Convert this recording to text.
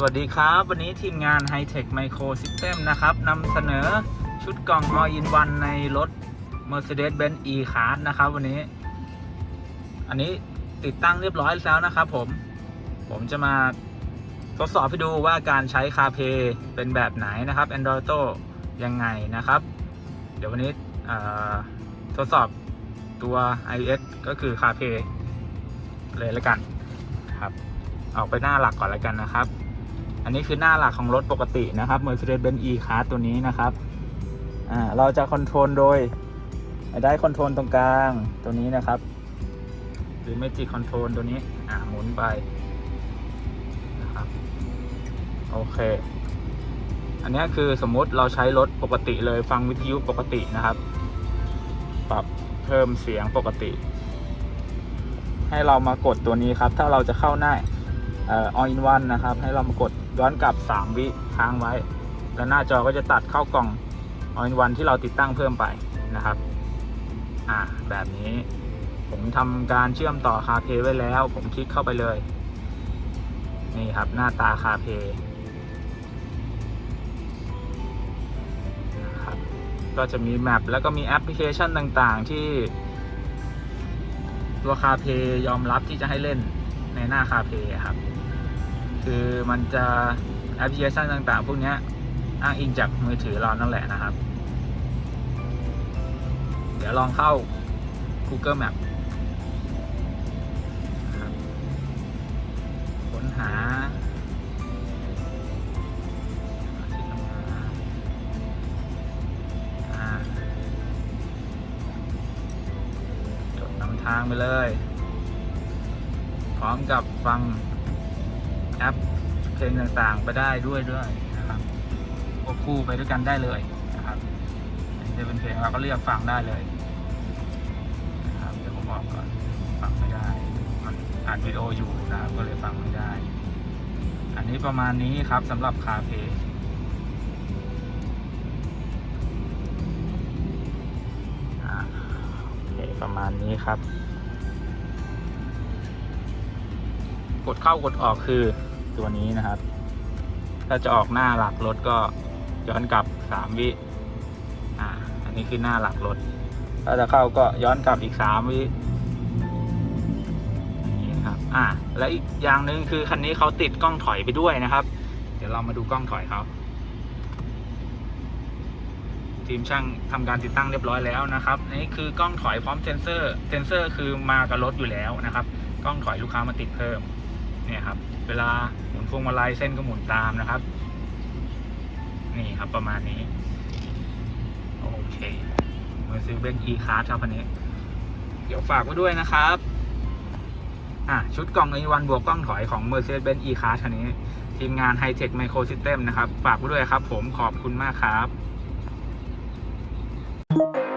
สวัสดีครับ วันนี้ทีมงาน High Tech Micro System นะครับนำเสนอชุดกล่อง All in One ในรถ Mercedes-Benz E-Class นะครับ วันนี้ อันนี้ติดตั้งเรียบร้อยแล้วนะครับผม ผมจะมาทดสอบให้ดูว่าการใช้ CarPlay เป็นแบบไหนนะครับ Android Auto ยังไงนะครับ เดี๋ยววันนี้ทดสอบตัว iOS ก็คือ CarPlay เลยล้วกันครับ ออกไปหน้าหลักก่อนล้วกันนะครับ อันนี้คือหน้าหลักของรถปกตินะครับ Mercedes-Benz E-Class ตัวนี้นะครับอ่าเราจะคอนโทรลโดยได้คอนโทรลตรงกลางตัวนี้นะครับ หรือ Magic Control ตัวนี้อ่าหมุนไปนะครับโอเค อันนี้คือสมมติเราใช้รถปกติเลยฟังวิทยุปกตินะครับ ปรับเพิ่มเสียงปกติ ให้เรามากดตัวนี้ครับ ถ้าเราจะเข้าหน้า เอ่อ all in one นะครับ ให้เรามากดย้อนกลับ 3 วิค้างไว้ แล้วหน้าจอก็จะตัดเข้ากล่อง all in one ที่เราติดตั้งเพิ่มไปนะครับ อ่า แบบนี้ ผมทำการเชื่อมต่อ CarPlay ไว้แล้ว ผมคลิกเข้าไปเลย นี่ครับหน้าตา CarPlay นะครับก็จะมีแมปแล้วก็มีแอปพลิเคชันต่างๆ ที่ตัว CarPlay ยอมรับที่จะให้เล่น ในหน้า CarPlay อะครับ คือมันจะแอปพลิเคชันต่างๆ พวกนี้อ้างอิงจากมือถือเรานั่นแหละนะครับ เดี๋ยวลองเข้า Google Map ค้นหาที่ทำงานอ่าจดนำทางไปเลย พร้อมกับฟังแอปเพลงต่างๆ ไปได้ด้วยด้วยนะครับควบคู่ไปด้วยกันได้เลยนะครับจะเป็นเพลงเราก็เลือกฟังได้เลยนะครับเดี๋ยวผมบอกก่อนฟังไม่ได้ มันอ่านวิดีโออยู่นะครับก็เลยฟังไม่ได้ อันนี้ประมาณนี้ครับสำหรับคาเฟ่อ่าโอเคประมาณนี้ครับ กดเข้ากดออกคือตัวนี้นะครับ ถ้าจะออกหน้าหลักรถก็ย้อนกลับสามวิอ่าอันนี้คือหน้าหลักรถ ถ้าจะเข้าก็ย้อนกลับอีกสามวินี่ครับอ่าและอีกอย่างหนึ่งคือคันนี้เขาติดกล้องถอยไปด้วยนะครับ เดี๋ยวเรามาดูกล้องถอยเขาทีมช่างทำการติดตั้งเรียบร้อยแล้วนะครับนนี้คือกล้องถอยพร้อมเซนเซอร์ เซนเซอร์คือมากับรถอยู่แล้วนะครับ กล้องถอยลูกค้ามาติดเพิ่ม เนี่ยครับ เวลาหมุนพวงมาลัยเส้นก็หมุนตามนะครับ นี่ครับประมาณนี้ โอเคมือซื้อเบนอีคาร์ครับคันนี้ เดี๋ยวฝากไว้ด้วยนะครับ อะ ชุดกล่องในวันบวกกล้องถอยของ Mercedes-Benz E-Class คันนี้ ทีมงาน High Tech Micro System นะครับ ฝากไว้ด้วยครับ ผมขอบคุณมากครับ